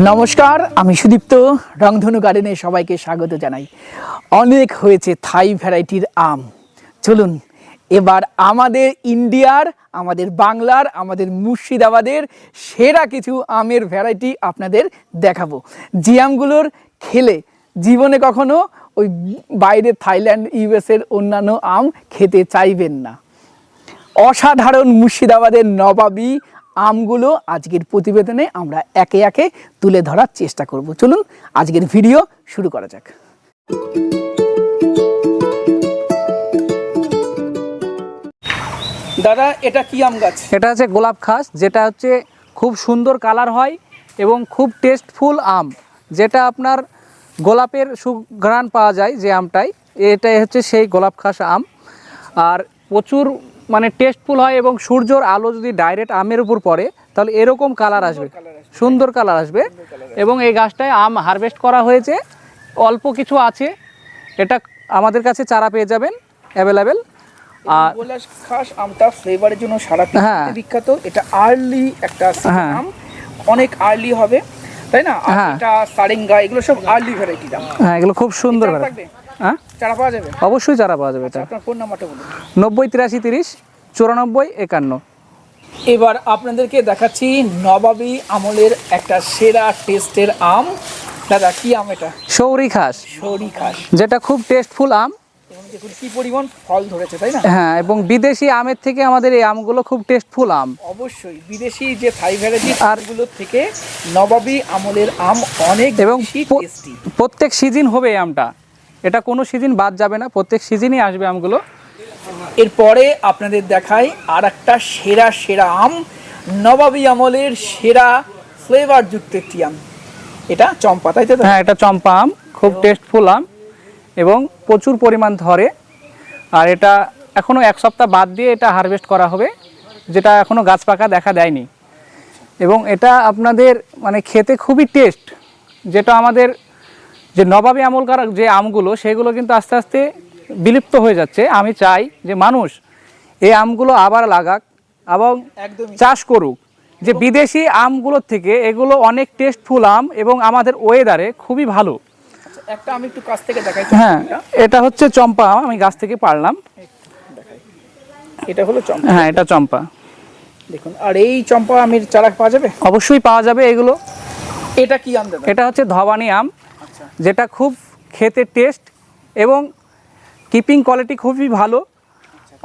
নমস্কার, আমি সুদীপ্ত। রংধনু গার্ডেনে সবাইকে স্বাগত জানাই। অনেক হয়েছে থাই ভ্যারাইটির আম। চলুন, এবার আমাদের ইন্ডিয়ার, আমাদের বাংলার, আমাদের মুর্শিদাবাদের সেরা কিছু আমের ভ্যারাইটি আপনাদের দেখাবো। যে আমগুলোর খেলে জীবনে কখনো ওই বাইরে থাইল্যান্ড ইউএসের অন্যান্য আম খেতে চাইবেন না। অসাধারণ মুর্শিদাবাদের নবাবী আমগুলো আজকের প্রতিবেদনে আমরা একে একে তুলে ধরার চেষ্টা করব। চলুন আজকের ভিডিও শুরু করা যাক। দাদা এটা কি আম গাছ? এটা হচ্ছে গোলাপ খাস যেটা হচ্ছে খুব সুন্দর কালার হয় এবং খুব টেস্টফুল আম যেটা আপনার গোলাপের সুঘ্রাণ পাওয়া যায় যে আমটাই। এটাই হচ্ছে সেই গোলাপ খাস আম। আর প্রচুর মানে টেস্টফুল হয় এবং সূর্যর আলো যদি ডাইরেক্ট আমের উপর পড়ে তাহলে এরকম কালার আসবে। সুন্দর কালার আসবে। এবং এই গাছটায় আম হারভেস্ট করা হয়েছে। অল্প কিছু আছে। এটা আমাদের কাছে চারা পেয়ে যাবেন অ্যাভেলেবেল আর খাস আমটা ফ্লেভারের জন্য সারা হ্যাঁ। বিখ্যাত। এটা আর্লি একটা হ্যাঁ। আম। অনেক আর্লি হবে। তাই না? হ্যাঁ। এটা সারেঙ্গা এগুলো সব আর্লি ভ্যারাইটি দাম হ্যাঁ এগুলো খুব সুন্দর। থাকবে হ্যাঁ? চারা পাওয়া যাবে? অবশ্যই চারা পাওয়া যাবে এটা। আপনার ফোন নাম্বারটা বলুন। নব্বই তিরাশি তিরিশ চুরানব্বই একান্ন। এবার আপনাদেরকে দেখাচ্ছি নবাবী আমলের একটা সেরা টেস্টের আম। দাদা কি আম এটা? সৌরি খাস সরি খাস যেটা খুব টেস্টফুল আম। এবং দেখুন কি পরিমাণ ফল ধরেছে তাই না? হ্যাঁ এবং বিদেশি আমের থেকে আমাদের এই আমগুলো খুব টেস্টফুল আম। অবশ্যই বিদেশি যে থাই ভ্যারাইটি আর- থেকে নবাবী আমলের আম অনেক এবং প্রত্যেক সিজন হবে আমটা। এটা কোনো সিজন বাদ যাবে না প্রত্যেক সিজনই আসবে আমগুলো। এরপরে আপনাদের দেখাই আর একটা সেরা সেরা আম নবাবী আমলের সেরা ফ্লেভার যুক্ত একটি আম। এটা চম্পা তাই তো? হ্যাঁ এটা চম্পা আম খুব টেস্টফুল আম এবং প্রচুর পরিমাণ ধরে। আর এটা এখনও এক সপ্তাহ বাদ দিয়ে এটা হারভেস্ট করা হবে যেটা এখনও গাছ পাকা দেখা দেয়নি। এবং এটা আপনাদের মানে খেতে খুবই টেস্ট যেটা আমাদের যে নবাবী আমলকার যে আমগুলো সেগুলো কিন্তু আস্তে আস্তে বিলুপ্ত হয়ে যাচ্ছে। আমি চাই যে মানুষ এই আমগুলো আবার লাগাক এবং চাষ করুক। যে বিদেশি আমগুলোর থেকে এগুলো অনেক টেস্টফুল আম এবং আমাদের ওয়েদারে খুবই ভালো। আচ্ছা, একটা আমি একটু কাছ থেকে দেখাই। হ্যাঁ এটা হচ্ছে চম্পা আম আমি গাছ থেকে পারলাম। এটা হলো চম্পা। হ্যাঁ এটা চম্পা। দেখুন আর এই চম্পা আমের চারা পাওয়া যাবে? অবশ্যই পাওয়া যাবে এগুলো। এটা কি আম এটা হচ্ছে ধবানি আম। যেটা খুব খেতে টেস্ট এবং কিপিং কোয়ালিটি খুবই ভালো।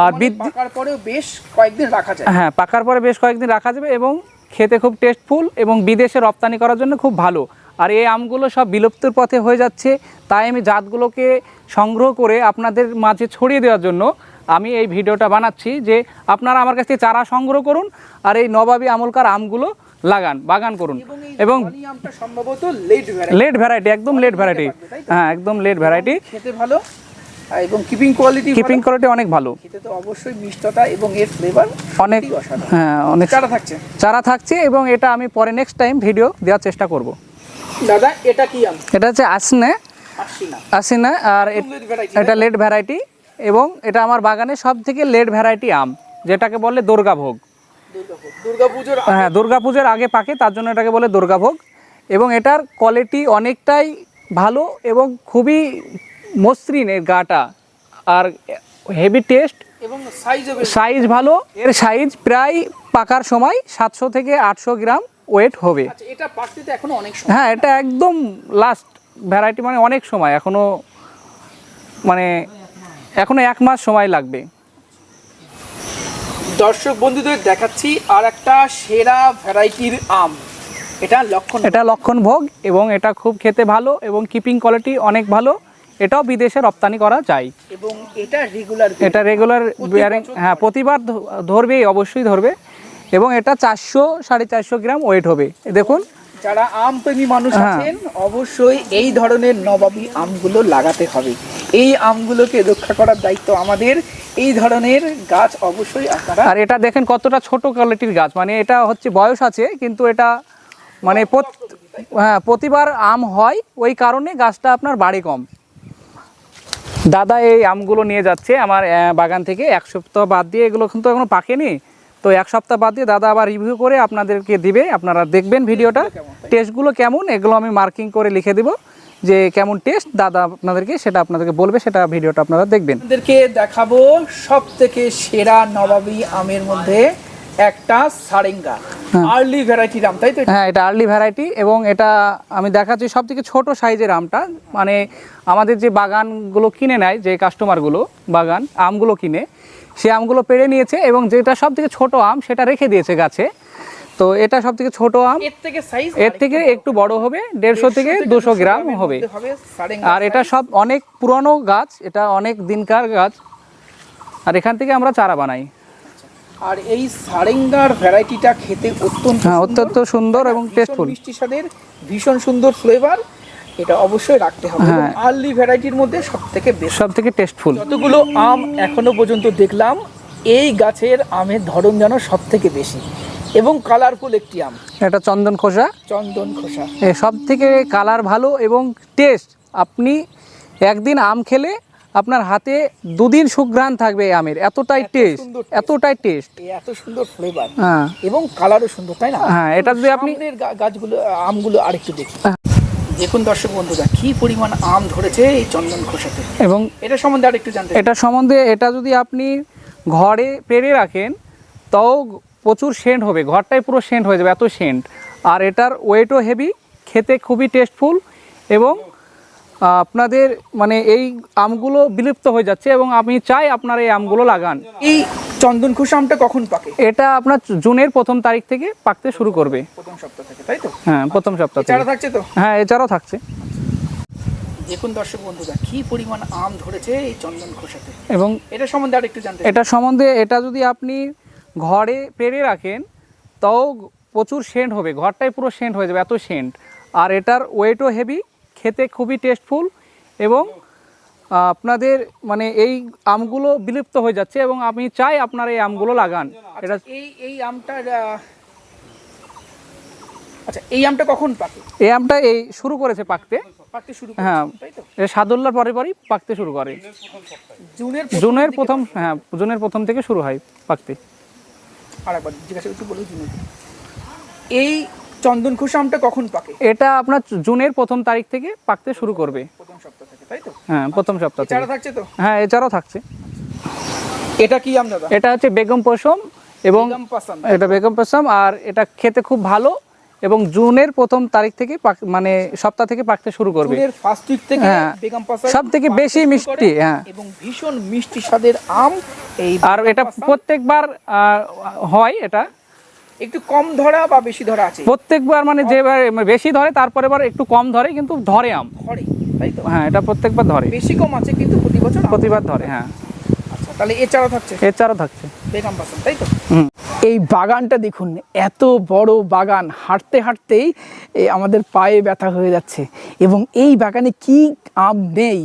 আর মানে পাকার পরেও বেশ কয়েকদিন রাখা যায়। হ্যাঁ পাকার পরে বেশ কয়েকদিন রাখা যাবে এবং খেতে খুব টেস্টফুল এবং বিদেশে রপ্তানি করার জন্য খুব ভালো। আর এই আমগুলো সব বিলুপ্তির পথে হয়ে যাচ্ছে তাই আমি জাতগুলোকে সংগ্রহ করে আপনাদের মাঝে ছড়িয়ে দেওয়ার জন্য আমি এই ভিডিওটা বানাচ্ছি যে আপনারা আমার কাছ থেকে চারা সংগ্রহ করুন আর এই নবাবী আমলকার আমগুলো লাগান বাগান করুন। এবং সম্ভবত লেট ভ্যারাইটি একদম লেট ভ্যারাইটি হ্যাঁ একদম লেট ভ্যারাইটি খেতে ভালো। এবং কিপিং কোয়ালিটি কিপিং কোয়ালিটি অনেক ভালো। খেতে তো অবশ্যই মিষ্টতা এবং এর ফ্লেভার অনেক হ্যাঁ অনেক চারা থাকছে। চারা থাকছে এবং এটা আমি পরে নেক্সট টাইম ভিডিও দেওয়ার চেষ্টা করব। দাদা এটা কি আম? এটা হচ্ছে আসনে আসিনা আর এটা লেট ভ্যারাইটি এবং এটা আমার বাগানে সব থেকে লেট ভ্যারাইটি আম যেটাকে বলে দুর্গাভোগ। হ্যাঁ দুর্গাপুজোর আগে পাকে তার জন্য এটাকে বলে দুর্গাভোগ। এবং এটার কোয়ালিটি অনেকটাই ভালো এবং খুবই মসৃণ এর গাটা। আর হেভি টেস্ট এবং সাইজ ভালো এর সাইজ প্রায় পাকার সময় সাতশো থেকে আটশো গ্রাম ওয়েট হবে। আচ্ছা এটা পাকতে এখনও অনেক হ্যাঁ এটা একদম লাস্ট ভ্যারাইটি মানে অনেক সময় এখনও মানে এখনও এক মাস সময় লাগবে। দর্শক বন্ধুদের দেখাচ্ছি আর একটা সেরা ভ্যারাইটির আম। এটা লক্ষণ এটা লক্ষণ ভোগ এবং এটা খুব খেতে ভালো এবং কিপিং কোয়ালিটি অনেক ভালো। এটাও বিদেশে রপ্তানি করা যায়। এবং এটা রেগুলার এটা রেগুলার বিয়ারিং হ্যাঁ প্রতিবার ধরবে অবশ্যই ধরবে। এবং এটা চারশো সাড়ে চারশো গ্রাম ওয়েট হবে। দেখুন। যারা আম প্রেমী মানুষ হ্যাঁ। আছেন অবশ্যই এই ধরনের নবাবী আমগুলো লাগাতে হবে। এই আমগুলোকে রক্ষা করার দায়িত্ব আমাদের। এই ধরনের গাছ অবশ্যই আপনারা আর এটা দেখেন কতটা ছোট কোয়ালিটির গাছ। মানে এটা হচ্ছে বয়স আছে কিন্তু এটা মানে হ্যাঁ প্রতিবার আম হয় ওই কারণে গাছটা আপনার বাড়ে কম। দাদা এই আমগুলো নিয়ে যাচ্ছে আমার বাগান থেকে। এক সপ্তাহ বাদ দিয়ে এগুলো কিন্তু এখনও পাকেনি। তো এক সপ্তাহ বাদ দিয়ে দাদা আবার রিভিউ করে আপনাদেরকে দিবে। আপনারা দেখবেন ভিডিওটা। টেস্টগুলো কেমন? এগুলো আমি মার্কিং করে লিখে দিব। যে কেমন টেস্ট দাদা আপনাদেরকে সেটা আপনাদেরকে বলবে সেটা ভিডিওটা আপনারা দেখবেন। আপনাদেরকে দেখাবো সব থেকে সেরা নবাবী আমের মধ্যে একটা সারেঙ্গা। আর্লি ভ্যারাইটির আম তাই তো হ্যাঁ এটা আর্লি ভ্যারাইটি এবং এটা আমি দেখাচ্ছি সব থেকে ছোটো সাইজের আমটা। মানে আমাদের যে বাগানগুলো কিনে নেয় যে কাস্টমারগুলো বাগান আমগুলো কিনে সে আমগুলো পেড়ে নিয়েছে এবং যেটা সব থেকে ছোটো আম সেটা রেখে দিয়েছে গাছে। তো এটা সব থেকে ছোটো আম। এর থেকে সাইজ এর থেকে একটু বড় হবে দেড়শো থেকে দুশো গ্রাম হবে। আর এটা সব অনেক পুরনো গাছ এটা অনেক দিনকার গাছ। আর এখান থেকে আমরা চারা বানাই। আর এই সারেঙ্গার ভ্যারাইটিটা খেতে অত্যন্ত হ্যাঁ অত্যন্ত সুন্দর এবং টেস্টফুল মিষ্টি স্বাদের ভীষণ সুন্দর ফ্লেভার এটা অবশ্যই রাখতে হবে। হ্যাঁ। আর্লি ভ্যারাইটির মধ্যে সব থেকে বেশি সব থেকে টেস্টফুল যতগুলো আম এখনও পর্যন্ত দেখলাম এই গাছের আমের ধরন যেন সব থেকে বেশি। এবং কালারফুল একটি আম। এটা চন্দন খোসা। চন্দন খোসা। সব থেকে কালার ভালো এবং টেস্ট আপনি একদিন আম খেলে আপনার হাতে দুদিন সুঘ্রাণ থাকবে এই আমের। এতটাই টেস্ট এতটাই টেস্ট। এত সুন্দর ফ্লেভার হ্যাঁ। এবং কালারও সুন্দর তাই না? হ্যাঁ, এটা যদি আপনি- গাছগুলো আমগুলো আরেকটু দেখি। দেখুন দর্শক বন্ধুরা কি পরিমাণ আম ধরেছে এই চন্দন খোসাতে। এবং এটা সম্বন্ধে আরেকটু জানতে এটা সম্বন্ধে এটা যদি আপনি ঘরে পেরে রাখেন তাও প্রচুর সেন্ট হবে ঘরটাই পুরো সেন্ট হয়ে যাবে এত সেন্ট। আর এটার ওয়েটও হেভি খেতে খুবই টেস্টফুল এবং আপনাদের মানে এই আমগুলো বিলুপ্ত হয়ে যাচ্ছে এবং আমি চাই আপনারা এই আমগুলো লাগান। এই চন্দন খোসা আমটা কখন পাকে? এটা আপনার জুনের প্রথম তারিখ থেকে পাকতে শুরু করবে। প্রথম সপ্তাহ থেকে তাই তো? হ্যাঁ প্রথম সপ্তাহ থেকে। থাকছে তো? হ্যাঁ এছাড়াও থাকছে। দেখুন দর্শক বন্ধুরা কি পরিমাণ আম ধরেছে এই চন্দন খোসাতে এবং এটা সম্বন্ধে আরেকটু জানতে এটা সম্বন্ধে এটা যদি আপনি ঘরে পেরে রাখেন তাও প্রচুর সেন্ট হবে ঘরটাই পুরো সেন্ট হয়ে যাবে এত সেন্ট। আর এটার ওয়েটও হেভি খেতে খুবই টেস্টফুল এবং আপনাদের মানে এই আমগুলো বিলুপ্ত হয়ে যাচ্ছে এবং আমি চাই আপনারা এই আমগুলো লাগান। এটা আচ্ছা, এই এই আমটা আচ্ছা এই আমটা কখন পাকে? এই আমটা এই শুরু করেছে পাকতে। পাকতে শুরু হ্যাঁ তাই তো? এটা সাদুল্লার পরে পরই পাকতে শুরু করে। জুনের জুনের প্রথম হ্যাঁ জুনের প্রথম থেকে শুরু হয় পাকতে। আরেকবার জিজ্ঞাসা একটু বলে জুনের এই চন্দন খোসা আমটা কখন পাকে? এটা আপনার জুনের প্রথম তারিখ থেকে পাকতে শুরু করবে। প্রথম সপ্তাহ থেকে তাই তো? হ্যাঁ প্রথম সপ্তাহ থেকে। থাকছে তো? হ্যাঁ এছাড়াও থাকছে। এটা কি আম দাদা? এটা হচ্ছে বেগম পশম এবং এটা বেগম পশম আর এটা খেতে খুব ভালো। এবং জুনের প্রথম তারিখ থেকে মানে সপ্তাহ থেকে পাকতে শুরু করবে। জুনের ফার্স্ট উইক থেকে হ্যাঁ। বেগম সব থেকে বেশি মিষ্টি, হ্যাঁ। এবং ভীষণ মিষ্টি স্বাদের আম এই আর এটা প্রত্যেকবার হয় এটা। একটু কম ধরা বা বেশি ধরা আছে? প্রত্যেকবার মানে যেবার বেশি ধরে তারপরে বার একটু কম ধরে কিন্তু ধরে আম। ধরে তাই তো? হ্যাঁ এটা প্রত্যেকবার ধরে। বেশি কম আছে কিন্তু প্রতি বছর প্রতিবার ধরে হ্যাঁ। তাহলে এ চারা থাকছে? এছাড়াও থাকছে। বেগম পাসান তাই তো? এই বাগানটা দেখুন এত বড় বাগান হাঁটতে হাঁটতেই আমাদের পায়ে ব্যথা হয়ে যাচ্ছে। এবং এই বাগানে কি আম নেই?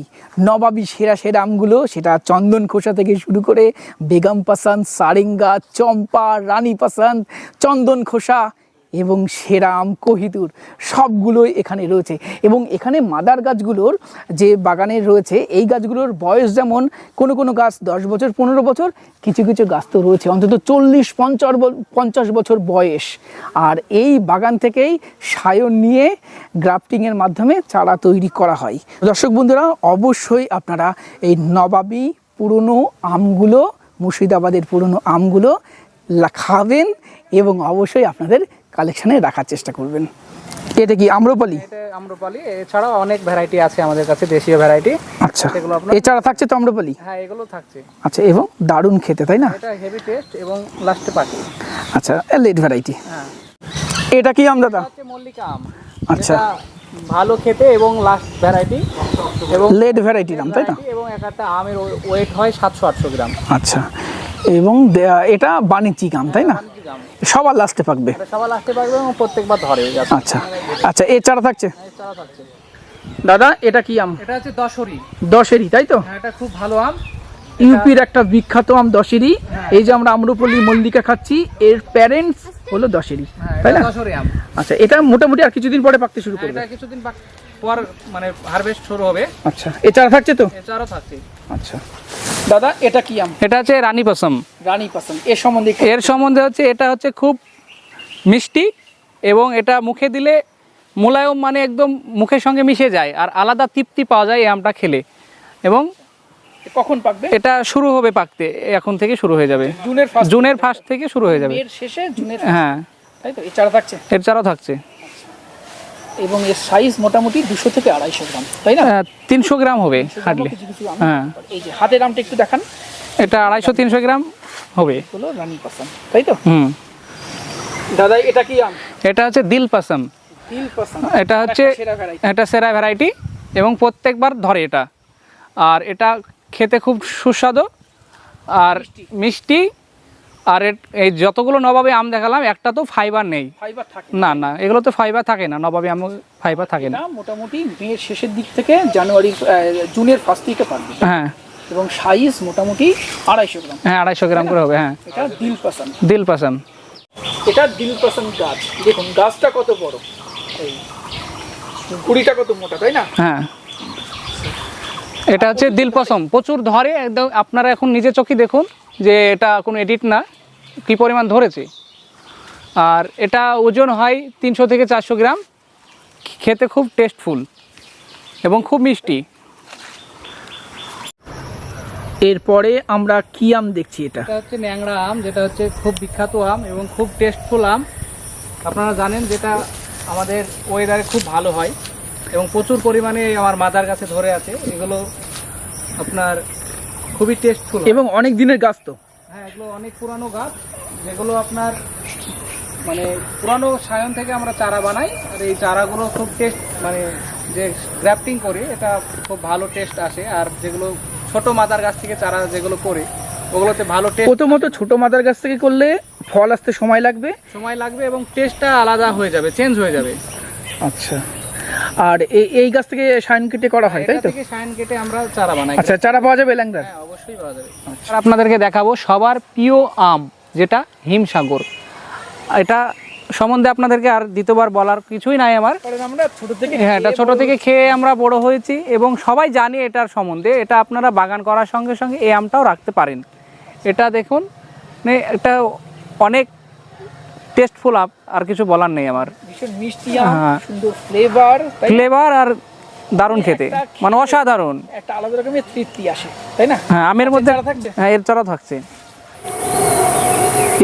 নবাবী সেরা সেরা আমগুলো সেটা চন্দন খোসা থেকে শুরু করে বেগম পাসান সারেঙ্গা চম্পা রানী পাসান চন্দন খোসা এবং সেরা আম কহিতুর সবগুলোই এখানে রয়েছে। এবং এখানে মাদার গাছগুলোর যে বাগানে রয়েছে, এই গাছগুলোর বয়স যেমন কোনো কোনো গাছ দশ বছর, পনেরো বছর, কিছু কিছু গাছ তো রয়েছে, অন্তত চল্লিশ, পঞ্চাশ পঞ্চাশ বছর বয়স। আর এই বাগান থেকেই সায়ন নিয়ে গ্রাফটিংয়ের মাধ্যমে চারা তৈরি করা হয়। দর্শক বন্ধুরা, অবশ্যই আপনারা এই নবাবী পুরনো আমগুলো, মুর্শিদাবাদের পুরনো আমগুলো খাবেন এবং অবশ্যই আপনাদের কালেকশানে রাখার চেষ্টা করবেন। এটা কি আম্রপালি? আম্রপালি। এছাড়াও অনেক ভ্যারাইটি আছে আমাদের কাছে দেশীয় ভ্যারাইটি আচ্ছা। সেগুলো আপনার- এছাড়া থাকছে তো আম্রপালি? হ্যাঁ এগুলো থাকছে। আচ্ছা এবং দারুণ খেতে তাই না? এটা হেভি টেস্ট এবং লাস্টে পাখি। আচ্ছা লেট ভ্যারাইটি হ্যাঁ। এটা কি আম দাদা? মল্লিকা আম। আচ্ছা। ভালো খেতে এবং লাস্ট ভ্যারাইটি এবং লেট ভ্যারাইটির আম তাই না এবং এক একটা আমের ওয়েট হয় সাতশো আটশো গ্রাম। আচ্ছা এবং এটা বাণিজ্যিক আম তাই না? আম। সবার লাস্টে পাকবে? সবার লাস্টে পাকবে এবং প্রত্যেকবার ধরে আচ্ছা আচ্ছা এছাড়া থাকছে? এছাড়া থাকছে। দাদা এটা কি আম? এটা হচ্ছে দশরি। দশেরই তাই তো? হ্যাঁ এটা খুব ভালো আম। ইউপির একটা বিখ্যাত আম দশেরই। এই যে আমরা আম্রপল্লী মল্লিকা খাচ্ছি এর প্যারেন্টস হলো দশেরই হ্যাঁ তাই না? দশরি আম। আচ্ছা এটা মোটামুটি আর কিছুদিন পরে পাকতে শুরু করবে? এটা কিছুদিন পর মানে হারভেস্ট শুরু হবে। আচ্ছা এছাড়া থাকছে তো? এছাড়াও থাকছে। আচ্ছা। দাদা এটা কি আম? এটা হচ্ছে রানী পশম। রানী পছন্দ এর সম্বন্ধে এর সম্বন্ধে হচ্ছে এটা হচ্ছে খুব মিষ্টি এবং এটা মুখে দিলে মোলায়ম মানে একদম মুখের সঙ্গে মিশে যায় আর আলাদা তৃপ্তি পাওয়া যায় এই আমটা খেলে। এবং কখন পাকবে? এটা শুরু হবে পাকতে এখন থেকে শুরু হয়ে যাবে। জুনের ফার্স্ট জুনের ফার্স্ট থেকে শুরু হয়ে যাবে। এর শেষে জুনের হ্যাঁ। তাই তো? এই চারা থাকছে? এর চারাও থাকছে। এবং এর সাইজ মোটামুটি দুশো থেকে আড়াইশো গ্রাম তাই না? তিনশো গ্রাম হবে হার্ডলি আম। হ্যাঁ। এই যে হাতের আমটা একটু দেখান। এটা আড়াইশো তিনশো গ্রাম হবে। হলো রানী পছন্দ তাই তো? হুম। দাদা এটা কি আম? এটা হচ্ছে দিল পাসাম তিল পছন্দ এটা হচ্ছে এটা সেরা ভ্যারাইটি এবং প্রত্যেকবার ধরে এটা। আর এটা খেতে খুব সুস্বাদু আর মিষ্টি আর এই যতগুলো নবাবী আম দেখালাম একটা তো ফাইবার নেই। ফাইবার থাকে না। না এগুলো তো ফাইবার থাকে না নবাবী আম ফাইবার থাকে না। মোটামুটি মেয়ের শেষের দিক থেকে জানুয়ারি জুনের ফার্স্ট দিকে পারবে। হ্যাঁ। এবং সাইজ মোটামুটি আড়াইশো গ্রাম। হ্যাঁ আড়াইশো গ্রাম করে হবে হ্যাঁ। এটা দিল পছন্দ দিল পাসাম এটা দিল পছন্দ গাছ। দেখুন গাছটা কত বড়। কুড়িটা কত মোটা তাই না? হ্যাঁ। এটা হচ্ছে দিল পশম প্রচুর ধরে একদম আপনারা এখন নিজে চোখে দেখুন যে এটা কোনো এডিট না। কী পরিমাণ ধরেছে? আর এটা ওজন হয় তিনশো থেকে চারশো গ্রাম। খেতে খুব টেস্টফুল এবং খুব মিষ্টি। এরপরে আমরা কি আম দেখছি এটা? এটা হচ্ছে ন্যাংরা আম যেটা হচ্ছে খুব বিখ্যাত আম এবং খুব টেস্টফুল আম। আপনারা জানেন যেটা আমাদের ওয়েদারে খুব ভালো হয় এবং প্রচুর পরিমাণে আমার মাদার কাছে ধরে আছে। এগুলো আপনার খুবই টেস্টফুল এবং অনেক দিনের গাছ তো। হ্যাঁ এগুলো অনেক পুরানো গাছ যেগুলো আপনার মানে পুরানো সায়ন থেকে আমরা চারা বানাই আর এই চারাগুলো খুব টেস্ট মানে যে গ্রাফটিং করি এটা খুব ভালো টেস্ট আসে। আর যেগুলো ছোট মাদার গাছ থেকে চারা যেগুলো করে ওগুলোতে ভালো টেস্ট প্রথমত ছোট মাদার গাছ থেকে করলে ফল আসতে সময় লাগবে? সময় লাগবে এবং টেস্টটা আলাদা হয়ে যাবে চেঞ্জ হয়ে যাবে। আচ্ছা। আর এই গাছ থেকে শাইন কেটে করা হয় তাই তো? থেকে কেটে আমরা চারা বানাই। আচ্ছা চারা পাওয়া যাবে ল্যাংদার হ্যাঁ অবশ্যই পাওয়া যাবে। আর আপনাদেরকে দেখাবো সবার প্রিয় আম যেটা হিমসাগর। এটা সম্বন্ধে আপনাদেরকে আর দ্বিতীয়বার বলার কিছুই নাই আমার। আমরা ছোট থেকে হ্যাঁ এটা ছোট থেকে খেয়ে আমরা বড় হয়েছি এবং সবাই জানি এটার সম্বন্ধে। এটা আপনারা বাগান করার সঙ্গে সঙ্গে এই আমটাও রাখতে পারেন। এটা দেখুন মানে এটা অনেক টেস্টফুল আপ আর কিছু বলার নেই আমার। ভীষণ মিষ্টি আম হ্যাঁ। সুন্দর ফ্লেভার ফ্লেভার আর দারুণ খেতে। মানে অসাধারণ। একটা আলাদা রকমের তৃপ্তি আসে তাই না? হ্যাঁ আমের মধ্যে হ্যাঁ এর চারা থাকছে।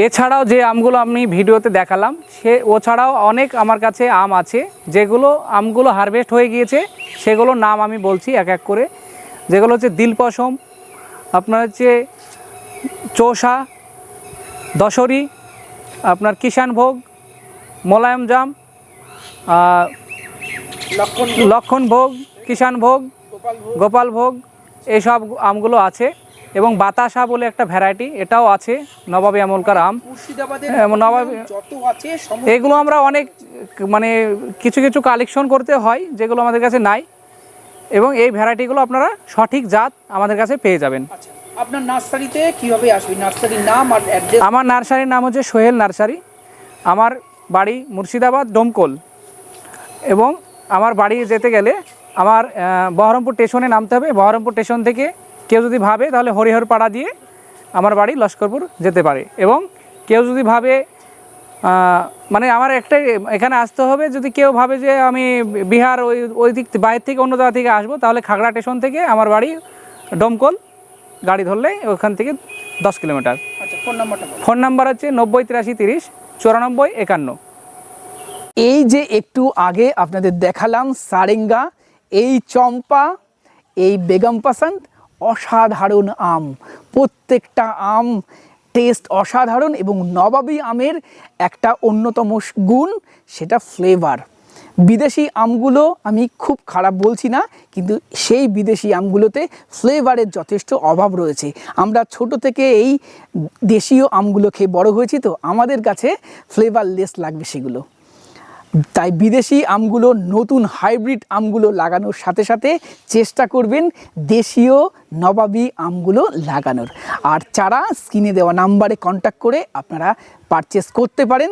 এছাড়াও যে আমগুলো আমি ভিডিওতে দেখালাম সে ও ছাড়াও অনেক আমার কাছে আম আছে যেগুলো আমগুলো হারভেস্ট হয়ে গিয়েছে সেগুলোর নাম আমি বলছি এক এক করে। যেগুলো হচ্ছে দিলপশম আপনার হচ্ছে চোষা দশরী আপনার কিষানভোগ মোলায়ম জাম লক্ষণ ভোগ কিষান ভোগ গোপাল ভোগ এইসব আমগুলো আছে এবং বাতাসা বলে একটা ভ্যারাইটি এটাও আছে নবাবী আমলকার আম। হ্যাঁ, নবাব- এগুলো আমরা অনেক মানে কিছু কিছু কালেকশন করতে হয় যেগুলো আমাদের কাছে নাই এবং এই ভ্যারাইটিগুলো আপনারা সঠিক জাত আমাদের কাছে পেয়ে যাবেন। আচ্ছা। আপনার নার্সারিতে কীভাবে আসবে? নার্সারির নাম আর অ্যাড্রেস আমার নার্সারির নাম হচ্ছে সোহেল নার্সারি। আমার বাড়ি মুর্শিদাবাদ ডোমকল এবং আমার বাড়ি যেতে গেলে আমার বহরমপুর স্টেশনে নামতে হবে। বহরমপুর স্টেশন থেকে কেউ যদি ভাবে, তাহলে হরিহর পাড়া দিয়ে আমার বাড়ি লস্করপুর যেতে পারে। এবং কেউ যদি ভাবে মানে আমার একটাই, এখানে আসতে হবে। যদি কেউ ভাবে যে আমি বিহার ওই ওই দিক থে- বাইরে থেকে অন্য জায়গা থেকে আসব, তাহলে খাগড়া স্টেশন থেকে আমার বাড়ি ডোমকল গাড়ি ধরলে ওখান থেকে দশ কিলোমিটার। আচ্ছা ফোন নাম্বারটা ফোন নাম্বার হচ্ছে নব্বই তিরাশি তিরিশ চুরানব্বই একান্ন। এই যে একটু আগে আপনাদের দেখালাম সারেঙ্গা এই চম্পা এই বেগম পাসান্ত অসাধারণ আম। প্রত্যেকটা আম টেস্ট অসাধারণ এবং নবাবী আমের একটা অন্যতম গুণ সেটা ফ্লেভার বিদেশি আমগুলো আমি খুব খারাপ বলছি না, কিন্তু সেই বিদেশি আমগুলোতে ফ্লেভারের যথেষ্ট অভাব রয়েছে। আমরা ছোট থেকে এই দেশীয় আমগুলো খেয়ে বড় হয়েছি তো, আমাদের কাছে ফ্লেভারলেস লাগবে সেগুলো। তাই বিদেশি আমগুলো, নতুন হাইব্রিড আমগুলো লাগানোর সাথে সাথে চেষ্টা করবেন দেশীয় নবাবী আমগুলো লাগানোর। আর চারা স্ক্রিনে দেওয়া নাম্বারে কন্ট্যাক্ট করে আপনারা পারচেস করতে পারেন।